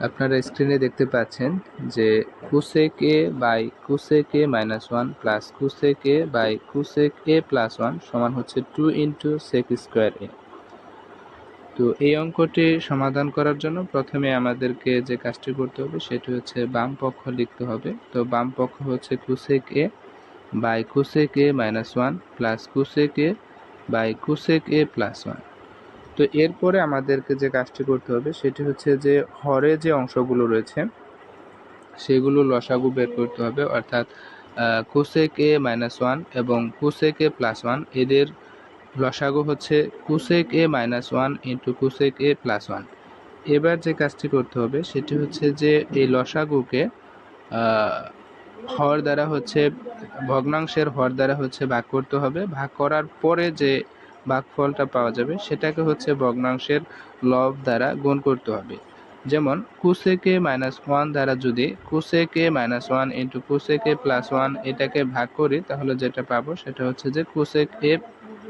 আপনারা স্ক্রিনে দেখতে পাচ্ছেন যে cosec A by cosec A minus one plus cosec A by cosec A plus one সমান হচ্ছে two into sec square A তো এই অঙ্কটি সমাধান করার জন্য প্রথমে আমাদেরকে যে কাজটি করতে হবে সেটি হচ্ছে বাম পক্ষ লিখতে হবে। তো বাম পক্ষ হচ্ছে cosec A by cosec A minus one plus cosec A by cosec A plus one তো এরপরে আমাদেরকে যে কাজটি করতে হবে, সেটি হচ্ছে যে হরে যে অংশগুলো রয়েছে, সেগুলো লসাগু বের করতে হবে, অর্থাৎ কুসেক এ মাইনাস ওয়ান এবং কুসেক এ প্লাস ওয়ান এদের লসাগু হচ্ছে cosec A minus one into cosec A plus one এবার যে কাজটি করতে হবে, সেটি হচ্ছে যে এই লসাগুকে হর দ্বারা হচ্ছে, ভগ্নাংশের হর দ্বারা হচ্ছে ভাগ করতে হবে। ভাগ করার পরে যে ভাগফলটা পাওয়া যাবে, সেটাকে হচ্ছে ভগ্নাংশের লব দ্বারা গুণ করতে হবে। যেমন, কুসেকে মাইনাস ওয়ান দ্বারা যদি cosec A minus one into cosec A plus one এটাকে ভাগ করি, তাহলে যেটা পাবো সেটা হচ্ছে যে কুসেক এ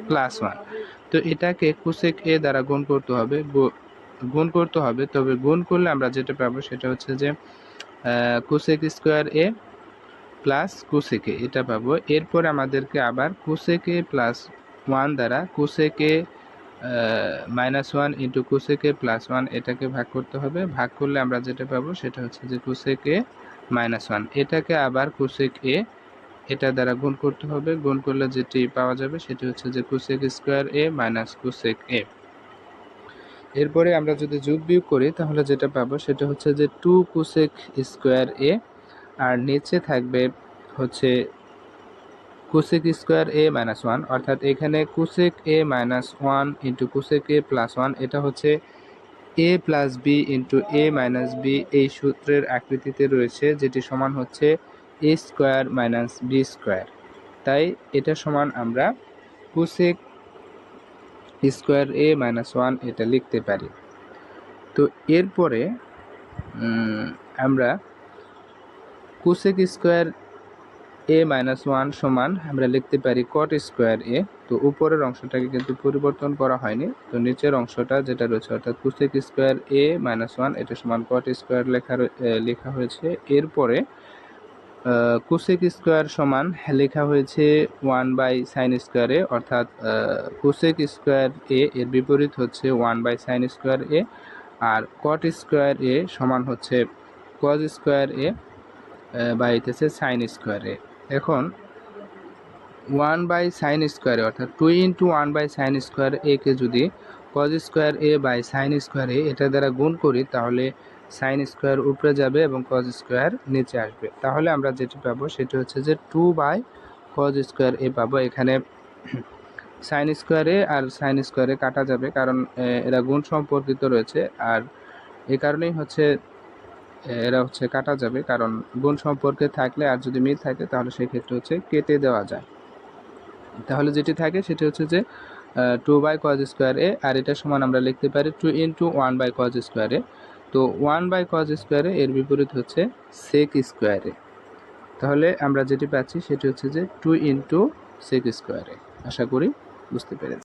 প্লাস ওয়ান তো এটাকে কুসেক এ দ্বারা গুণ করতে হবে গুণ করতে হবে, তবে গুণ করলে আমরা যেটা পাবো সেটা হচ্ছে যে cosec square A plus cosec A, এটা পাবো। এরপর আমাদেরকে আবার কুসেকে প্লাস ওয়ান দ্বারা cosec A minus one into cosec A plus one এটাকে ভাগ করতে হবে। ভাগ করলে আমরা যেটা পাবো সেটা হচ্ছে যে কুসেকে মাইনাস ওয়ান এটাকে আবার কুসেক এ এটা দ্বারা গুণ করতে হবে। গুণ করলে যেটি পাওয়া যাবে সেটি হচ্ছে যে cosec square A minus cosec A. এরপরে আমরা যদি যোগ বিয়োগ করি, তাহলে যেটা পাবো সেটা হচ্ছে যে টু কুসেক স্কোয়ার এ আর নিচে থাকবে হচ্ছে cosec square A minus one অর্থাৎ এখানে cosec A minus one into cosec A plus one এটা হচ্ছে A plus B into A minus B এই সূত্রের আকৃতিতে রয়েছে, যেটি সমান হচ্ছে A square minus B square তাই এটা সমান আমরা cosec square A minus one এটা লিখতে পারি। তো এরপরে আমরা cosec square A minus one সমান, আমরা লিখতে পারি কট স্কোয়ার এ তো উপরের অংশটাকে কিন্তু পরিবর্তন করা হয়নি, তো নিচের অংশটা যেটা রয়েছে, অর্থাৎ cosec square A minus one এটা সমান কট স্কোয়ার লেখা লেখা হয়েছে। এরপরে কুসেক স্কোয়ার সমান লেখা হয়েছে ওয়ান বাই সাইন স্কোয়ার অর্থাৎ কুসেক স্কোয়ার এ এর বিপরীত হচ্ছে one by sine square A R cot square A সমান হচ্ছে কজ স্কোয়ার এ বা হইতেছে সাইন স্কোয়ার এ এখন ওয়ান বাই সাইন স্কোয়ারে অর্থাৎ two into one by sine square একে যদি cos square A by sine square A এটা দ্বারা গুণ করি, তাহলে সাইন স্কোয়ার উপরে যাবে এবং কজ স্কোয়ার নিচে আসবে। তাহলে আমরা যেটি পাবো, সেটি হচ্ছে যে two by cos square A পাবো। এখানে সাইন স্কোয়ারে আর সাইন স্কোয়ারে কাটা যাবে, কারণ এরা গুণ সম্পর্কিত রয়েছে। আর এ কারণেই হচ্ছে এরা হচ্ছে কাটা যাবে। কারণ গুণ সম্পর্কে থাকলে আর যদি মিল থাকে, তাহলে সেই ক্ষেত্রে হচ্ছে কেটে দেওয়া যায়। তাহলে যেটি থাকে, সেটি হচ্ছে যে টু বাই কজ স্কোয়ারে আর এটা সমান আমরা লিখতে পারি two into one by cos square A তো ওয়ান বাই কজ স্কোয়ারে এর বিপরীত হচ্ছে সেক স্কোয়ারে তাহলে আমরা যেটি পাচ্ছি, সেটি হচ্ছে যে টু ইন্টু সেক স্কোয়ারে আশা করি বুঝতে পেরেছি